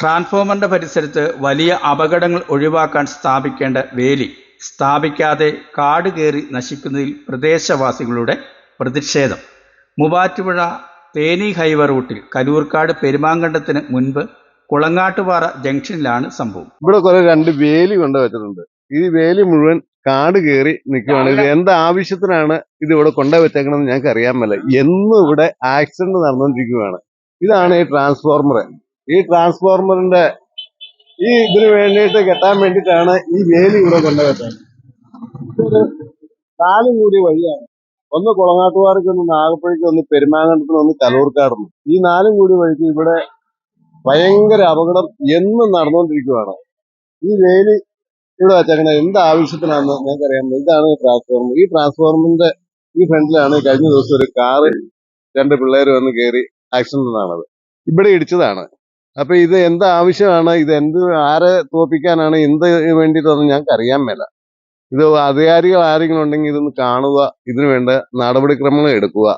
ട്രാൻസ്ഫോമറിന്റെ പരിസരത്ത് വലിയ അപകടങ്ങൾ ഒഴിവാക്കാൻ സ്ഥാപിക്കേണ്ട വേലി സ്ഥാപിക്കാതെ കാട് കയറി നശിക്കുന്നതിൽ പ്രദേശവാസികളുടെ പ്രതിഷേധം. മൂവാറ്റുപുഴ തേനി ഹൈവേ റൂട്ടിൽ കലൂർക്കാട് പെരുമാങ്കണ്ടത്തിന് മുൻപ് കുളങ്ങാട്ടുപാറ ജംഗ്ഷനിലാണ് സംഭവം. ഇവിടെ കുറെ രണ്ട് വേലി കൊണ്ട് വെച്ചിട്ടുണ്ട് ഈ വേലി മുഴുവൻ കാട് കയറി നിൽക്കുകയാണ്. ഇത് എന്ത് ആവശ്യത്തിനാണ് ഇത് ഇവിടെ കൊണ്ടുവച്ചേക്കണമെന്ന് ഞങ്ങൾക്ക് അറിയാൻ മേല. എന്നും ഇവിടെ ആക്സിഡന്റ് നടന്നുകൊണ്ടിരിക്കുകയാണ്. ഇതാണ് ഈ ട്രാൻസ്ഫോർമർ. ഈ ട്രാൻസ്ഫോർമറിന്റെ ഈ ഇതിന് വേണ്ടിയിട്ട് കെട്ടാൻ വേണ്ടിയിട്ടാണ് ഈ വേലി ഇവിടെ കൊണ്ടുവരുന്നത്. ഇതൊരു നാലും കൂടി വഴിയാണ്. ഒന്ന് കുളങ്ങാട്ടുകാർക്ക് ഒന്ന് നാഗപ്പുഴയ്ക്ക് ഒന്ന് പെരുമാങ്കണ്ടത്തിന് ഒന്ന് കലൂർക്കാടുന്നു ഈ നാലും കൂടി വഴിക്ക് ഇവിടെ ഭയങ്കര അപകടം എന്നും നടന്നുകൊണ്ടിരിക്കുകയാണ് ഈ വേലി ഇവിടെ വെച്ചേക്കണ എന്ത് ആവശ്യത്തിനാണെന്ന് ഞങ്ങൾക്കറിയാം ഇതാണ് ഈ ട്രാൻസ്ഫോർമർ. ഈ ട്രാൻസ്ഫോർമറിന്റെ ഈ ഫ്രണ്ടിലാണ് കഴിഞ്ഞ ദിവസം ഒരു കാറ് രണ്ട് പിള്ളേർ വന്ന് കയറി ആക്സിഡന്റ് ആണത് ഇവിടെ ഇടിച്ചതാണ്. അപ്പൊ ഇത് എന്ത് ആവശ്യമാണ് ഇത് എന്ത് ആരെ തോപ്പിക്കാനാണ് എന്ത് വേണ്ടിയിട്ടൊന്നും ഞങ്ങൾക്ക് അറിയാൻ മേല. ഇത് അധികാരികൾ ആരെങ്കിലും ഉണ്ടെങ്കിൽ ഇതൊന്ന് കാണുക. ഇതിനു വേണ്ട നടപടിക്രമങ്ങൾ എടുക്കുക.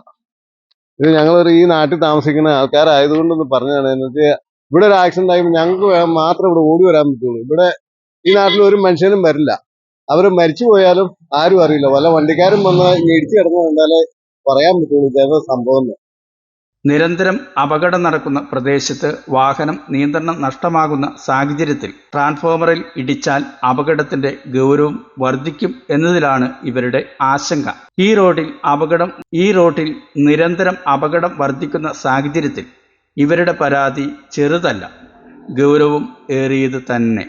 ഇത് ഞങ്ങൾ ഈ നാട്ടിൽ താമസിക്കുന്ന ആൾക്കാരായതുകൊണ്ടൊന്ന് പറഞ്ഞതാണ് എന്ന് വെച്ചാൽ ഇവിടെ ഒരു ആക്സിഡന്റ് ആയി ഞങ്ങൾക്ക് മാത്രം ഇവിടെ ഓടി വരാൻ പറ്റുള്ളൂ. ഇവിടെ ഈ നാട്ടിൽ ഒരു മനുഷ്യനും വരില്ല. അവർ മരിച്ചു പോയാലും ആരും അറിയില്ല. വല്ല വണ്ടിക്കാരും വന്ന് ഇടിച്ചു കിടന്നു കണ്ടാലേ പറയാൻ പറ്റുള്ളൂ ഇതേ സംഭവം. നിരന്തരം അപകടം നടക്കുന്ന പ്രദേശത്ത് വാഹനം നിയന്ത്രണം നഷ്ടമാകുന്ന സാഹചര്യത്തിൽ ട്രാൻസ്ഫോമറിൽ ഇടിച്ചാൽ അപകടത്തിന്റെ ഗൗരവം വർദ്ധിക്കും എന്നതിലാണ് ഇവരുടെ ആശങ്ക. ഈ റോഡിൽ അപകടം ഈ റോഡിൽ നിരന്തരം അപകടം വർദ്ധിക്കുന്ന സാഹചര്യത്തിൽ ഇവരുടെ പരാതി ചെറുതല്ല. ഗൗരവം ഏറിയത് തന്നെ.